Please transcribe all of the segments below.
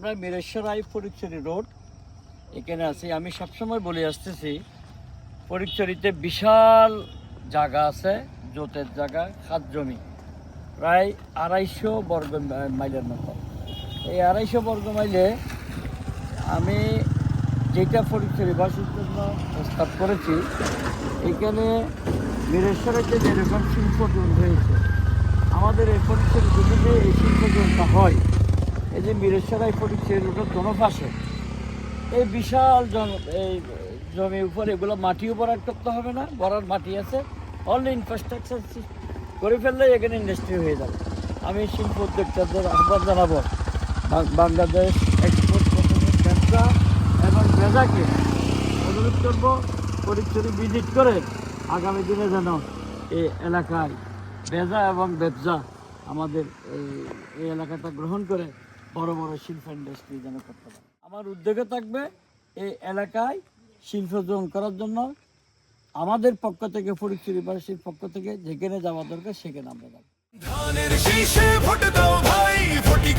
আমরা মিরেশ্বরাই ফরিদচুরি রোড। এখানে আছি। আমি সবসময় বলে আসতেছি ফরিদচুরিতে বিশাল জায়গা আছে, জোতের জায়গা খাত জমি। প্রায় আড়াইশো বর্গ মাইলের মতো। এই আড়াইশো বর্গ মাইলে আমি যেটা ফরিদচুরিবাসীর জন্য প্রস্তাব করেছি, এখানে মিরেশ্বরাইতে যেরকম শিল্প জোন হয়েছে আমাদের এই ফরিদচুরি জমিতে এই শিল্প জোনটা হয়। যে মিরেশ্বরাই ফটিকছে রোডের দোনো পাশে। এই বিশাল জন এই জমির উপর, এগুলো মাটি ভরাট করতে হবে না ভরার মাটি আছে। অনলি ইনফ্রাস্ট্রাকচার করে ফেললে এখানে ইন্ডাস্ট্রি হয়ে যাবে। আমি শিল্প উদ্যোক্তাদের আহ্বান জানাব বাংলাদেশ এক্সপোর্ট ব্যবসা এবং বেজাকে অনুরোধ করব, পরিচয় ভিজিট করে আগামী দিনে যেন এই এলাকায় বেজা এবং ব্যবসা আমাদের এই এলাকাটা গ্রহণ করে। বড় বড় শিল্প ইন্ডাস্ট্রি যেন করতে পারে। আমার উদ্যোগে থাকবে এই এলাকায় শিল্প গ্রহণ করার জন্য। আমাদের পক্ষ থেকে, ফরিদপুর ইউনিভার্সিটির পক্ষ থেকে যেখানে যাওয়া দরকার, সেখানে আমরা যাব। ধানের শীষে দাও ভাই, ফটিক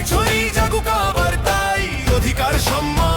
অধিকার সম্মান